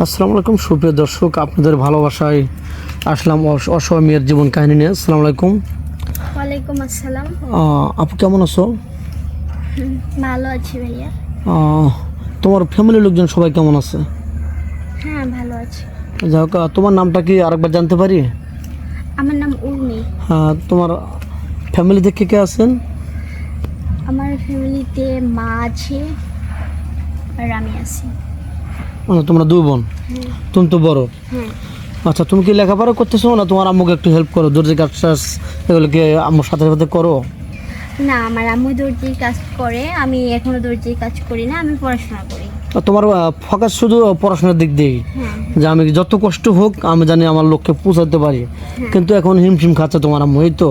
আসসালামু আলাইকুম সুপ্রিয় দর্শক আপনাদের ভালোবাসায় আসলাম অস- অসহায় মেয়ের জীবন কাহিনী নিয়ে। আসসালামু আলাইকুম। ওয়ালাইকুম আসসালাম। আপু কেমন আছো? ভালো আছি ভাইয়া। তোমার ফ্যামিলির লোকজন সবাই কেমন আছে? হ্যাঁ ভালো আছি। যাই হোক তোমার নামটা কি আরেকবার জানতে পারি? আমার নাম উর্মি। হ্যাঁ তোমার ফ্যামিলিতে কে কে আছেন? আমার ফ্যামিলিতে মা আছে আর আমি আছি। মানে তোমরা দুই বোন? হ্যাঁ তুমি তো বড়। হ্যাঁ আচ্ছা তুমি কি লেখাপড়া করতেছো না তোমার আম্মুকে একটু হেল্প করো? দর্জি কাজ টাজ এগুলোকে আম্মুর সাথে সাথে করো? না আমার আম্মু দর্জির কাজ করে আমি এখনও দর্জির কাজ করি না আমি পড়াশোনা করি। তোমার ফোকাস শুধু পড়াশোনার দিক দিয়েই? হ্যাঁ। যে আমি যত কষ্ট হোক আমি জানি আমার লক্ষ্যে পৌঁছাতে পারি। কিন্তু এখন হিমশিম খাচ্ছে তোমার আম্মু এই তো?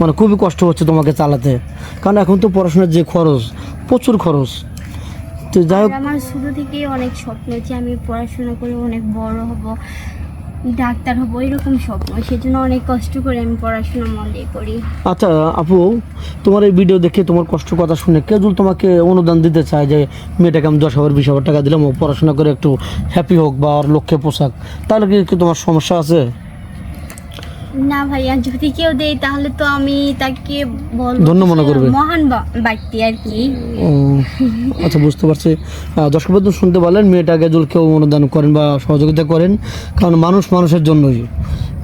মানে খুবই কষ্ট হচ্ছে তোমাকে চালাতে। কারণ এখন তো পড়াশোনার যে খরচ প্রচুর খরচ। তো যাই হোক। আমার শুরু থেকেই অনেক স্বপ্ন যে আমি পড়াশোনা করে অনেক বড় হব ডাক্তার হব এরকম স্বপ্ন। সেজন্য অনেক কষ্ট করে আমি পড়াশোনা মন দিয়ে করি আচ্ছা আপু তোমার এই ভিডিও দেখে তোমার কষ্ট কথা শুনে কেউ যদি তোমাকে অনুদান দিতে চায় যে মেয়েটাকে আমি দশ হাজার বিশ হাজার টাকা দিলাম ও পড়াশোনা করে একটু হ্যাপি হোক বা ওর লক্ষ্যে পোশাক তাহলে কি তোমার সমস্যা আছে? না ভাইয়া যদি কেউ দেয় তাহলে তো আমি তাকে বলব ধন্য মনে করবে। মহান ব্যক্তি আর কি। আচ্ছা বুঝতে পারছি। দর্শক বন্ধু শুনতে পারলেন মেয়েটাকে যদি কেউ অনুদান করেন বা সহযোগিতা করেন কারণ মানুষ মানুষের জন্যই।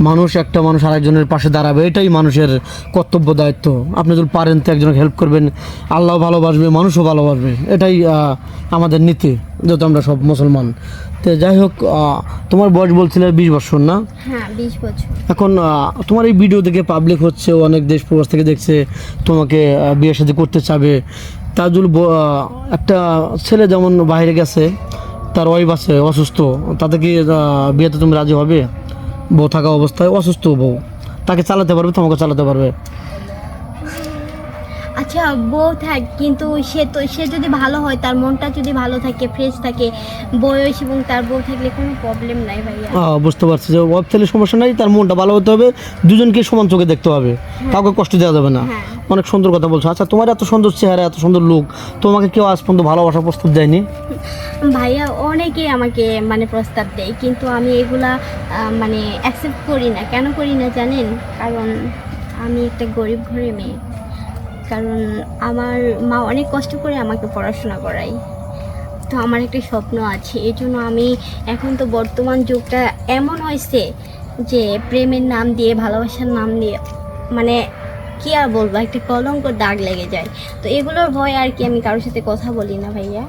মানুষ একটা মানুষ আরেকজনের পাশে দাঁড়াবে এটাই মানুষের কর্তব্য দায়িত্ব। আপনি যদি পারেন তো একজনকে হেল্প করবেন। আল্লাহ ভালোবাসবে মানুষও ভালোবাসবে এটাই আমাদের নীতি যেহেতু আমরা সব মুসলমান। তো যাই হোক তোমার বয়স বলছিলে বিশ বছর না? হ্যাঁ বিশ বছর। এখন তোমার এই ভিডিও দেখে পাবলিক হচ্ছে অনেক দেশ প্রবাস থেকে দেখছে তোমাকে আহ, বিয়ে সাথে করতে চাবে। তাজুল একটা ছেলে যেমন বাইরে গেছে তার ওয়াইফ আছে অসুস্থ। তাতে কি বিয়েতে তুমি রাজি হবে? বউ থাকা অবস্থায় অসুস্থ বউ। তাকে চালাতে পারবে তোমাকে চালাতে পারবে। আচ্ছা বউ থাক কিন্তু সে তো সে যদি ভালো হয় তার মনটা যদি ভালো থাকে ফ্রেশ থাকে বয়স এবং তার বউ থাকলে কোনো প্রবলেম নাই ভাইয়া। বুঝতে পারছি যে ওয়াইফ থাকলে সমস্যা নাই তার মনটা ভালো হতে হবে দুজনকে সমান চোখে দেখতে হবে কাউকে কষ্ট দেওয়া যাবে না। হ্যাঁ। অনেক সুন্দর কথা বলছো। আচ্ছা তোমার এত সুন্দর চেহারা এত সুন্দর লুক তোমাকে কেউ আজ পর্যন্ত ভালোবাসার প্রস্তাব দেয়নি? ভাইয়া অনেকেই আমাকে মানে প্রস্তাব দেয় কিন্তু আমি এগুলা মানে অ্যাকসেপ্ট করি না। কেন করি না জানেন? কারণ আমি একটা গরিব ঘরের মেয়ে। কারণ আমার মা অনেক কষ্ট করে আমাকে পড়াশোনা করায়। তো আমার একটা স্বপ্ন আছে এই জন্য আমি এখন তো বর্তমান যুগটা এমন হয়েছে যে প্রেমের নাম দিয়ে, ভালোবাসার নাম দিয়ে মানে কী আর বলব, একটা কলঙ্ক দাগ লেগে যায়। তো এগুলোর ভয় আর কি আমি কারোর সাথে কথা বলি না ভাইয়া।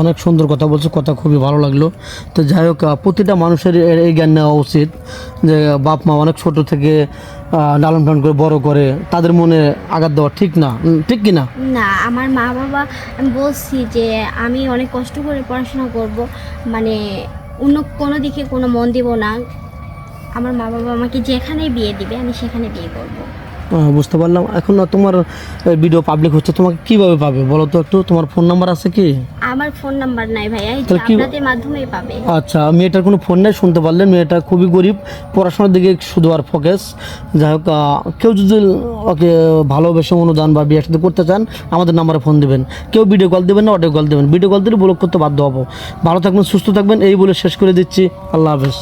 অনেক সুন্দর কথা বলছো, কথা খুবই ভালো লাগল। তো যাই হোক প্রতিটা মানুষের এই জ্ঞান নেওয়া উচিত যে, বাপ মা অনেক ছোট থেকে লালন পালন করে, বড় করে, তাদের মনে আঘাত দেওয়া ঠিক না? ঠিক কি না? না, আমার মা বাবা বলছি যে, আমি অনেক কষ্ট করে পড়াশোনা করব মানে অন্য কোনো দিকে কোনো মন দিব না। আমার মা বাবা আমাকে যেখানেই বিয়ে দিবে, আমি সেখানে বিয়ে করব। বুঝতে পারলাম। এখন না তোমার ভিডিও পাবলিক হচ্ছে তোমাকে কীভাবে পাবে বলো তো একটু? তোমার ফোন নাম্বার আছে কি? আমার ফোন নাম্বার নাই ভাইয়া আপনাদের মাধ্যমেই পাবে। আচ্ছা মেয়েটার কোনো ফোন নেই শুনতে পারলেন মেয়েটা খুবই গরিব পড়াশোনার দিকে শুধু আর ফোকাস যাই হোক কেউ যদি ওকে ভালোবেসে অনুদান বা বিয়ে সাথে করতে চান আমাদের নাম্বারে ফোন দিবেন। কেউ ভিডিও কল দেবেন না অডিও কল দেবেন। ভিডিও কল দিলে ব্লক করতে বাধ্য হব। ভালো থাকবেন সুস্থ থাকবেন এই বলে শেষ করে দিচ্ছি। আল্লাহ হাফেজ।